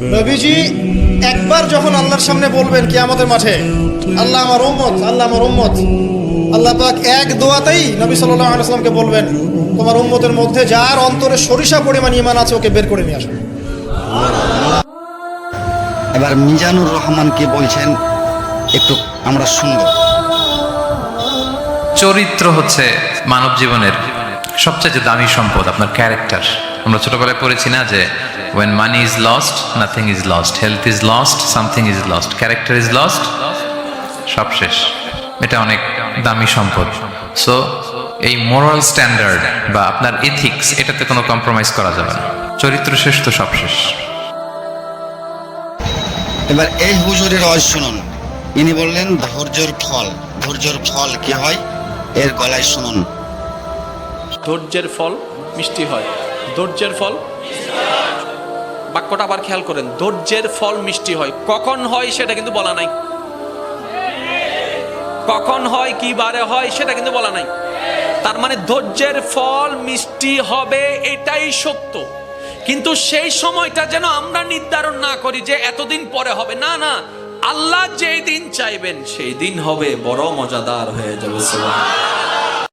নবীজি একবার যখন আল্লাহর সামনে বলবেন কি আমাদের মাঠে আল্লাহ আমার উম্মত আল্লাহ আমার উম্মত আল্লাহ পাক এক দোয়াতেই নবী সাল্লাল্লাহু আলাইহি সাল্লামকে বলবেন তোমার উম্মতের মধ্যে যার অন্তরে সরিষা পরিমাণ ঈমান আছে ওকে বের করে নিয়ে আসো। এবার মিজানুর রহমান কি বলছেন একটু আমরা শুনব। চরিত্র হচ্ছে মানব জীবনের সবচেয়ে দামি সম্পদ আপনার ক্যারেক্টার আমরা ছোটবেলায় পড়েছি না যে when money is lost nothing is lost health is lost something is lost character is lost সব শেষ। এটা অনেক দামি সম্পদ। সো এই মোরাল স্ট্যান্ডার্ড বা আপনার এথিক্স এটাতে কোনো কম্প্রোমাইজ করা যাবে না। চরিত্র শেষ তো সব শেষ। এবার এই হুজুরের আওয়াজ শুনুন। ইনি বললেন ধৈর্যর ফল। ধৈর্যর ফল কি হয়? এর গলায় শুনুন। ধৈর্যের ফল মিষ্টি হয়। ধৈর্যের ফল। বাক্যটা আবার খেয়াল করেন, ধৈর্যের ফল মিষ্টি হয়। কখন হয় সেটা কিন্তু বলা নাই। কখন হয়, কি বারে হয় সেটা কিন্তু বলা নাই। তার মানে ধৈর্যের ফল মিষ্টি হবে, এটাই সত্য। কিন্তু সেই সময়টা যেন আমরা নির্ধারণ না করি যে এতদিন পরে হবে। না না, আল্লাহ যেই দিন চাইবেন, সেই দিন হবে, বড় মজাদার হয়ে যাবে।